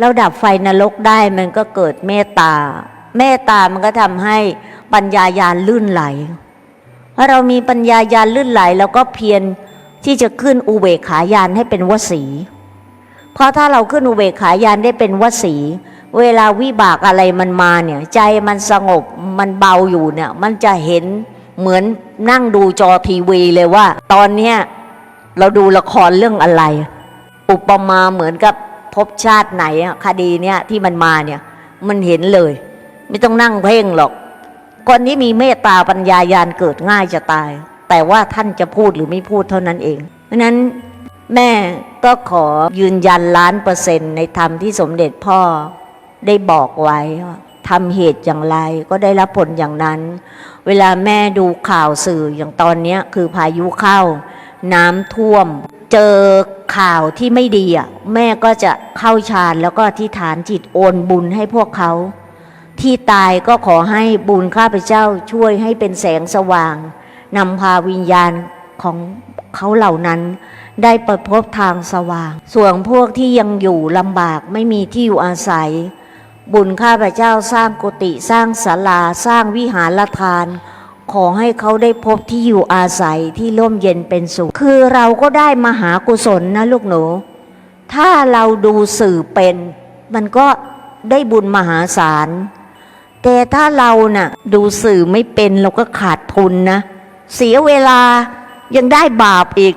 เราดับไฟนรกได้มันก็เกิดเมตตา เมตตามันก็ทำให้ปัญญายาณลื่นไหลพอเรามีปัญญายาณลื่นไหลเราก็เพียรที่จะขึ้นอุเบกขายานให้เป็นวสีเพราะถ้าเราขึ้นอุเบกขายานได้เป็นวสี เวลาวิบากอะไรมันมาเนี่ย ใจมันสงบมันเบาอยู่เนี่ย มันจะเห็นเหมือนนั่งดูจอทีวีเลยว่า ตอนเนี้ยเราดูละครเรื่องอะไร อุปมาเหมือนกับ ภพชาติไหนคดีเนี้ยที่มันมาเนี่ย มันเห็นเลย ไม่ต้องนั่งเพ่งหรอก คนนี้มีเมตตาปัญญายาณเกิดง่ายจะตาย แต่ว่าท่านจะพูดหรือไม่พูดเท่านั้นเอง เพราะนั้นแม่ก็ขอยืนยันล้านเปอร์เซ็นต์ในธรรมที่สมเด็จพ่อได้บอกไว้ว่าทำเหตุอย่างไรก็ได้รับผลอย่างนั้น เวลาแม่ดูข่าวสื่ออย่างตอนนี้คือพายุเข้า น้ำท่วม เจอ ข่าวที่ไม่ดีอะแม่ก็จะเข้าฌานแล้วก็ที่ฐานจิตโอนบุญให้พวกเขา ที่ตายก็ขอให้บุญข้าพเจ้าช่วยให้เป็นแสงสว่างนำพาวิญญาณของเขาเหล่านั้น ได้ไปพบทางสว่าง ส่วนพวกที่ยังอยู่ลำบากไม่มีที่อยู่อาศัย บุญข้าพเจ้าสร้างกุฏิสร้างศาลาสร้างวิหารทาน ขอให้เขาได้พบที่อยู่อาศัยที่ร่มเย็นเป็นสุข คือเราก็ได้มหากุศลนะลูกหนู ถ้าเราดูสื่อเป็น มันก็ได้บุญมหาศาล แต่ถ้าเราน่ะดูสื่อไม่เป็นเราก็ขาดทุนนะ เสียเวลายังได้บาปอีก